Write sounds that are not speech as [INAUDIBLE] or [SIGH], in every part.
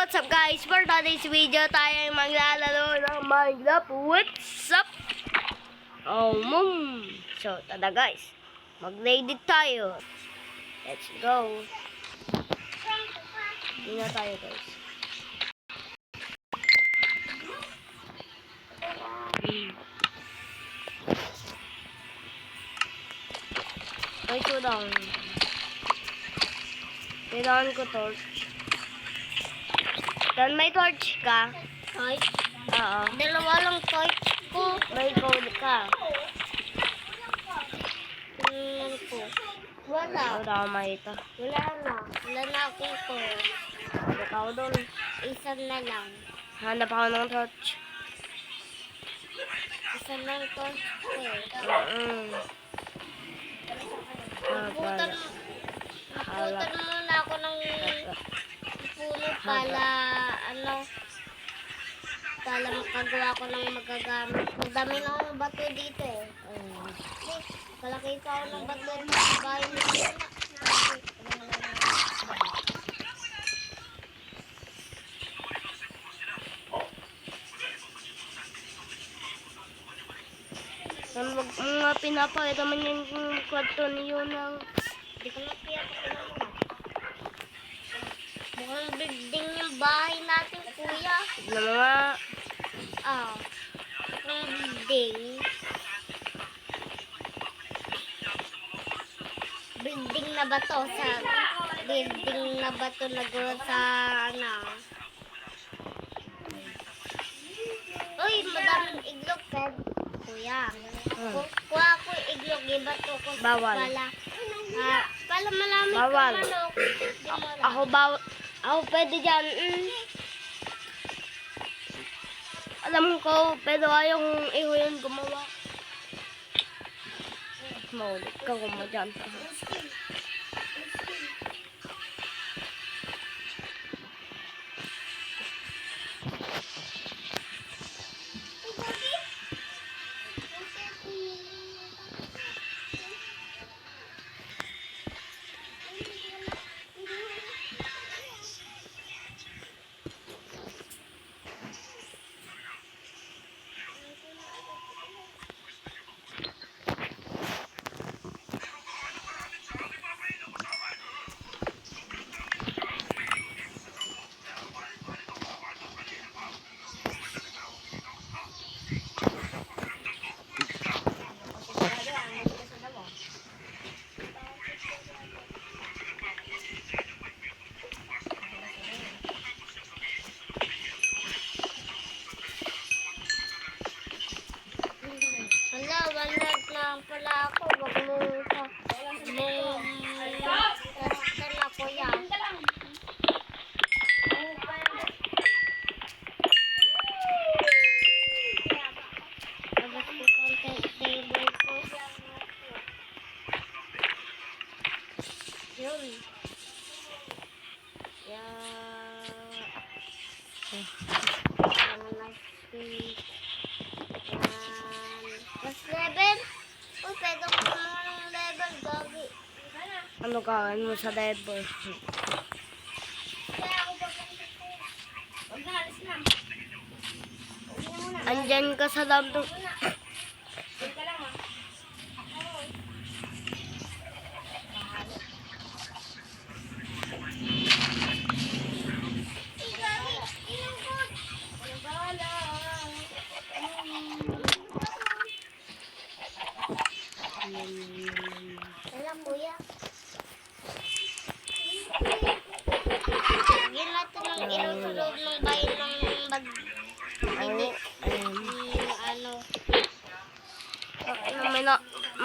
what's up guys? For today's video, tayo ay maglalaro ng Minecraft. What's up? Oh, mum. So, tada guys. Mag-ready tayo. Let's go. Hindi na tayo guys. Ay, ko lang. Kailangan ko torch. Dan may torch ka? Torch? Oo. Dalawa lang torch ko. May gold ka. Tingnan ko. Wala. Wala akong makita. Wala na. Wala na akong torch. Balik ako doon. Isa na lang. Hanap ako ng torch. Isa lang torch ko eh. Mm. Ah, Naputan, naputan muna ako ng puno para ano para makagawa ko ng magagamit. Ang dami na akong bato dito eh. Mm. Eh, Palakita ako ng bato sa bahay nila. Ang mga pinapakita man yung kwarto niyo ng... Hindi ko na kaya Mukhang building yung bahay natin, kuya. Mga... Ah, mukhang building. Building na ba to? Sa building na ba to nagawa sa ano? Uy, madaming iglog, Fed. Kuya. Hmm. Ku- Kuha ko yung iglog, iba to ko. Bawal. Pala, ah, pala malamig Bawal. ka manok. Ako ba... Ako pwede dyan. Mm. Alam ko, pero ayaw iho yun gumawa. Maulit ka kung mo dyan. Lang pala ako. Wag mo sa... Mong... Basta na, kuya. Labas ko konti table ko. Yun. Yeah. Mga nice space. Yan. Mas level? Uy, pwede ko naman ng level, gagi. Ano ka? Ano mo sa diaper? Kaya ako papunta ko. Huwag na, alis na. Huwag na muna. Andyan ka sa laptop. Huwag ka lang, ha? Ay, gagi. Ilang ko. Walang bahala. Wala, kuya. Lagyan natin ng ilaw sa loob ng bahay ng bag. Hindi. Ayan. Yung ano. Ano, may, na,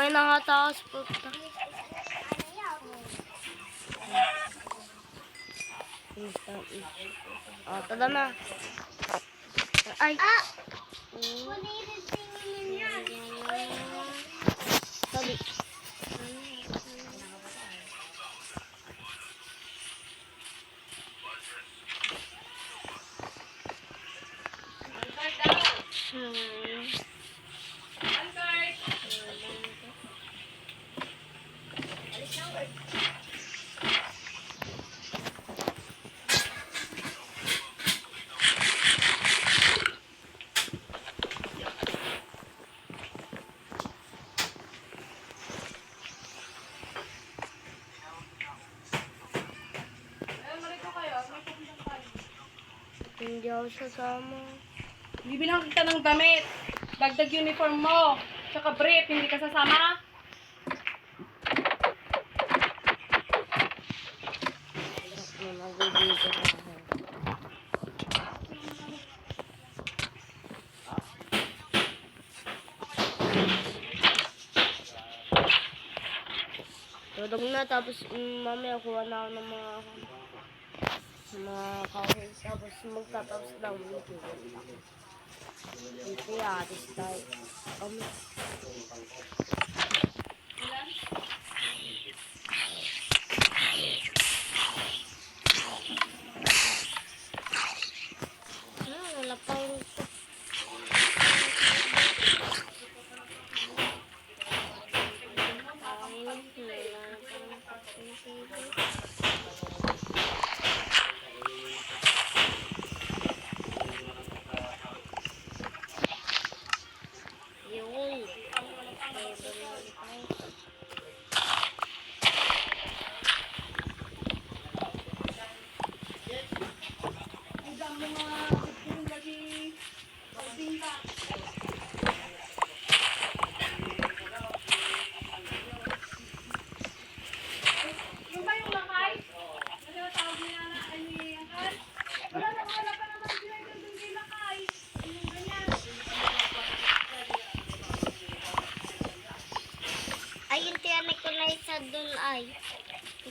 may nakatakas po. Oh, tada na. Ay! Ah! Sorry. Hmm. Hindi ako sasama. Bibilang kita ng damit. Dagdag uniform mo. Tsaka brief, hindi ka sasama. Tulog na, tapos mm, mamaya kuha na ako ng mga mga kahoy. Tapos magtatapos lang dito. Dito yatis tayo. Um, Hmm, wala pa yung Ay, wala pa yung Yun. Yung ba yung lakay? Ano yung tawag niya na ano yung lakay? Wala na, wala pa naman sila yung doon kay lakay. Yung ganyan. Ay, yung tiyanak ko na isa dun ay.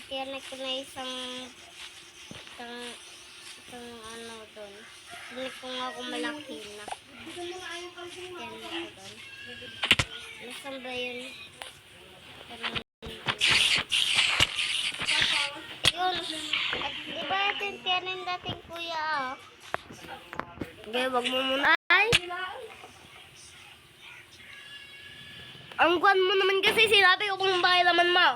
Tiyanak ko na isang isang isang ano dun. Tiyanak ko nga kung malaki na. Tiyanak ko dun. Nasaan ba yun? Yun. At di ba tiyanak ng dating kuya ah? Wag mo muna. Ay! Ang kwan mo naman kasi sinabi ko kung pakilaman mo.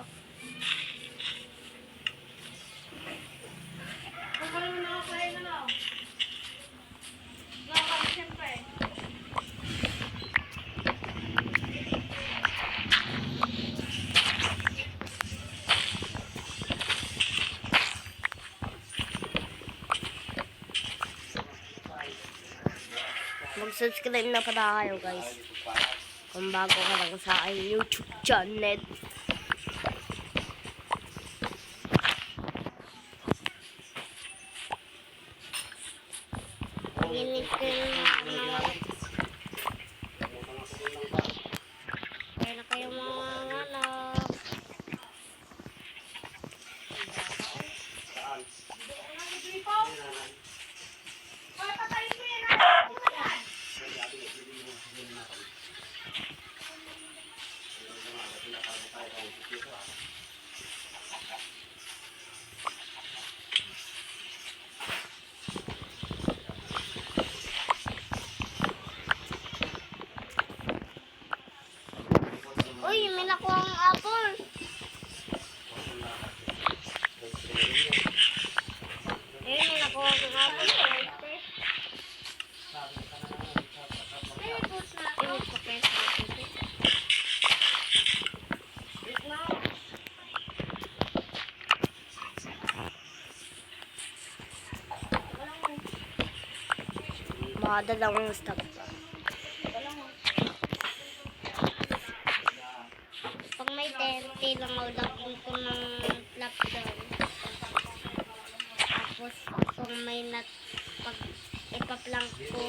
Kung wala mo nakakain na no? Lakay, siyempre. Mag-subscribe na pala kayo guys. Kung bago ka lang sa aking YouTube channel. Ginit ko ano. Kaya na kayo mga anak. Uy, may nakuha ang apple. Eh, may nakuha ang apple. Ate. Eh, put na ako. Eh, pa kayo sa atin. Wait na. Makadalawang stock. Pag may 30 lang dakin ko ng flap down. Tapos kung may nat pag ipaplank ko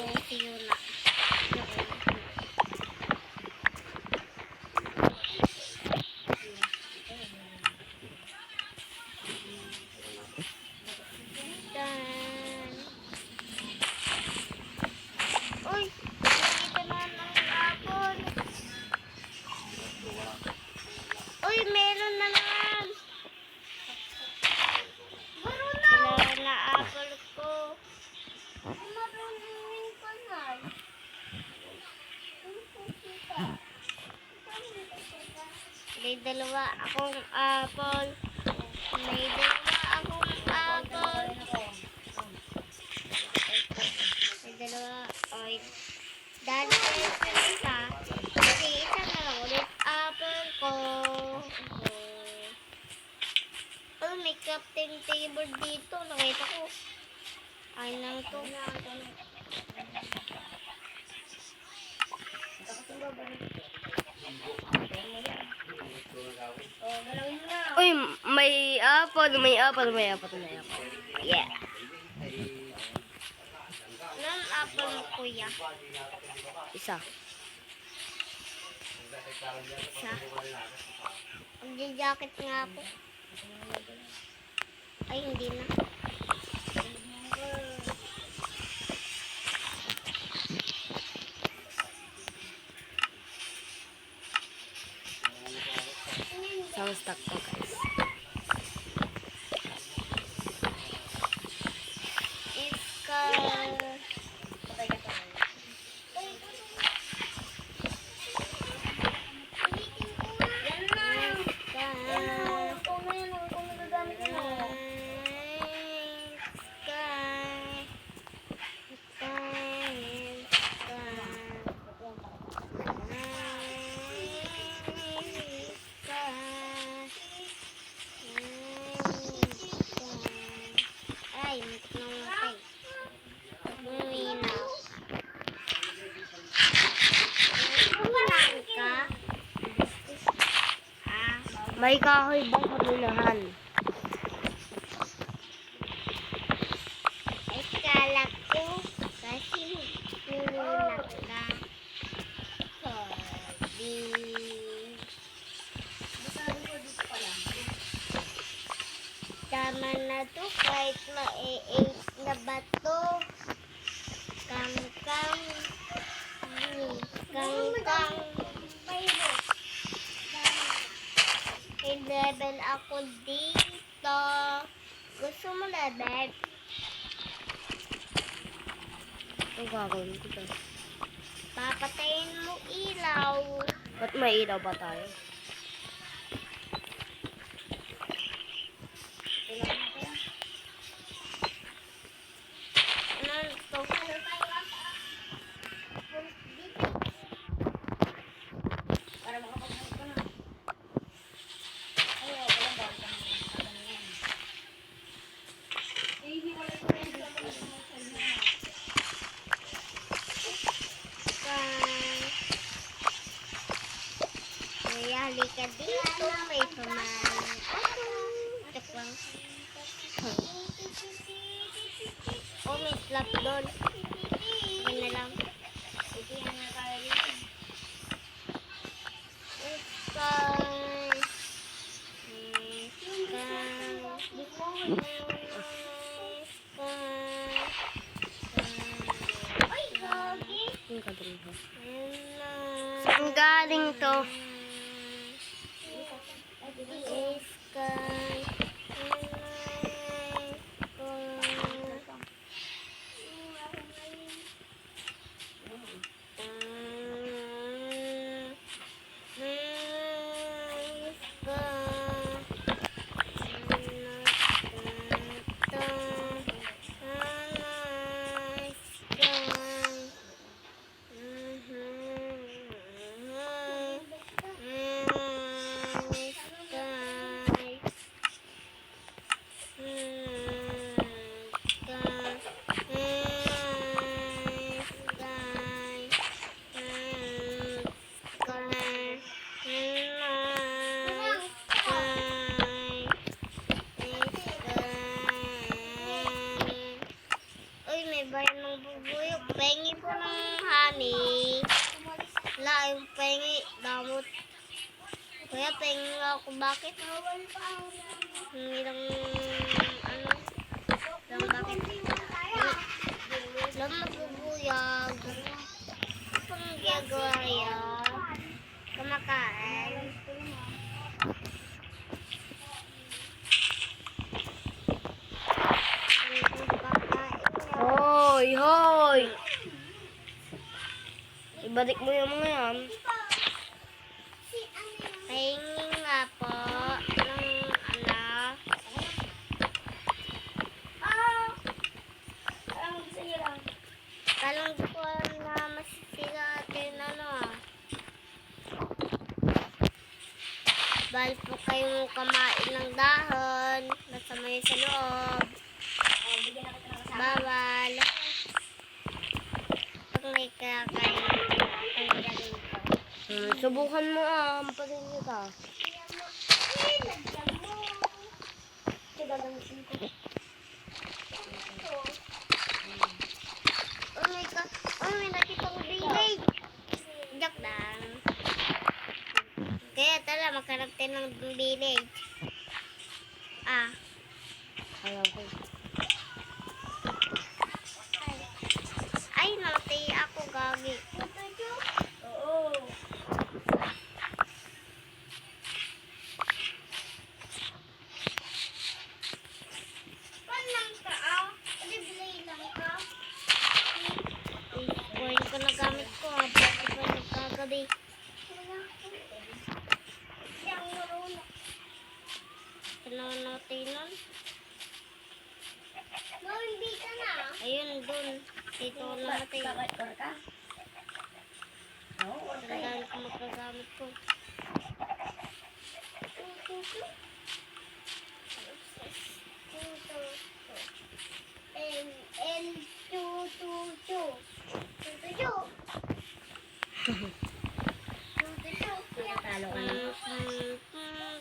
May dalawa akong apple. May dalawa akong apple. May dalawa. Oy. Dahil sa isa, kasi isa na lang ulit apple ko. Oh, may crafting table dito. Nakita ko. Ay nang to. Uy, may apple, may apple, may apple, may apple. Yeah. Nang apple mo kuya. Isa. Sa. Magja-jacket nga ako. Ay, hindi na. Isang stock to, guys. Iska. Yan na. Iska. Kung na yun, kung nagagamit mo. Iska. Iska. Iska. Iska. Ay, muntik na matay. Buminaw. Buminaw ka? Ah, May kahoy ba sa minahan? ay kala ko kasi buminaw ka. Sorry. Tama na to kahit ma-8 na bato. Kang kang. Level ako dito. Gusto mo level? Ang gagawin ko to. Papatayin mo ilaw. Ba't may ilaw ba tayo? Kuya, pengi nga ako. Bakit? Hindi lang, ano, lang bakit? Lang magbubuyag. Pang gagawa yan. Kumakain. Ang. Hoy, hoy! Ibalik mo yung mga yan. Pahingi nga po ng. Ano. Ah! Parang sira. Parang ko na masisira din ano ah. Po kayong kumain ng dahon. Masama yun sa loob. Bawal. Pag may kakain. Eh, lagyan mo. Gagamitin ko. Oh my God. Oh, may nakita ko village. Joke lang. Kaya tala, magkarap tayo ng village. Ah. Ayaw ko.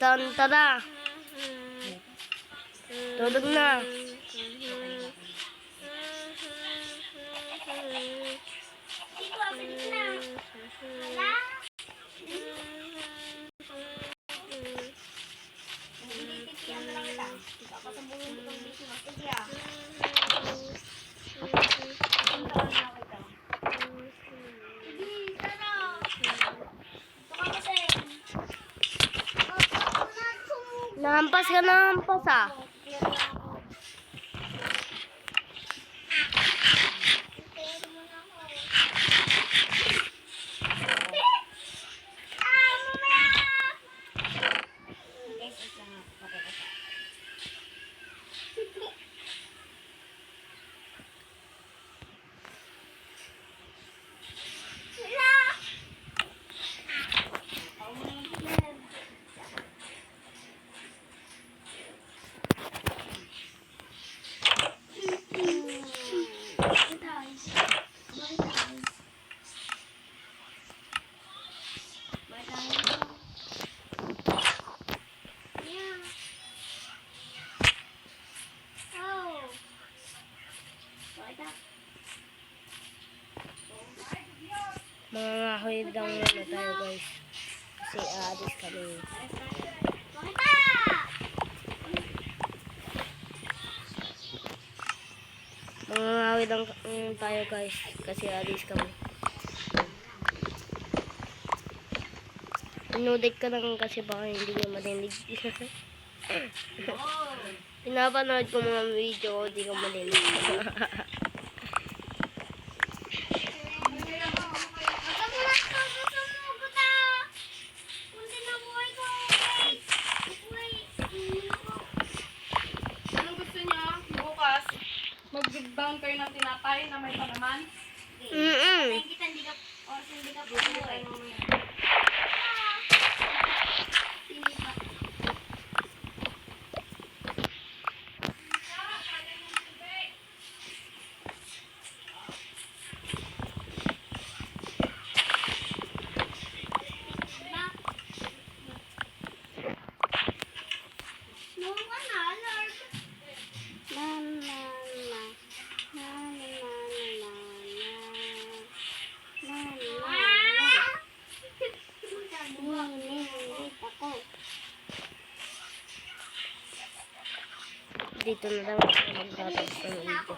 Tantara. Tulog na. Ngahoy lang muna tayo guys. Kasi aalis kami. Mga ngahoy lang mm, tayo guys. Kasi aalis kami. Inudit ka lang kasi baka hindi nyo marinig. [LAUGHS] Pinapanood ko mga video, hindi ko marinig. [LAUGHS] Ano gusto niyo? Bukas, mag-bound kayo ng tinapay na may palaman. Mm-mm. Dito na lang ako magtatapos ng video.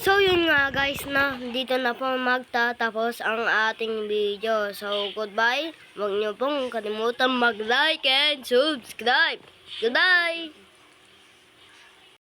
So yun nga guys na dito na po magtatapos ang ating video. So goodbye. Huwag niyo pong kalimutan mag-like and subscribe. Goodbye!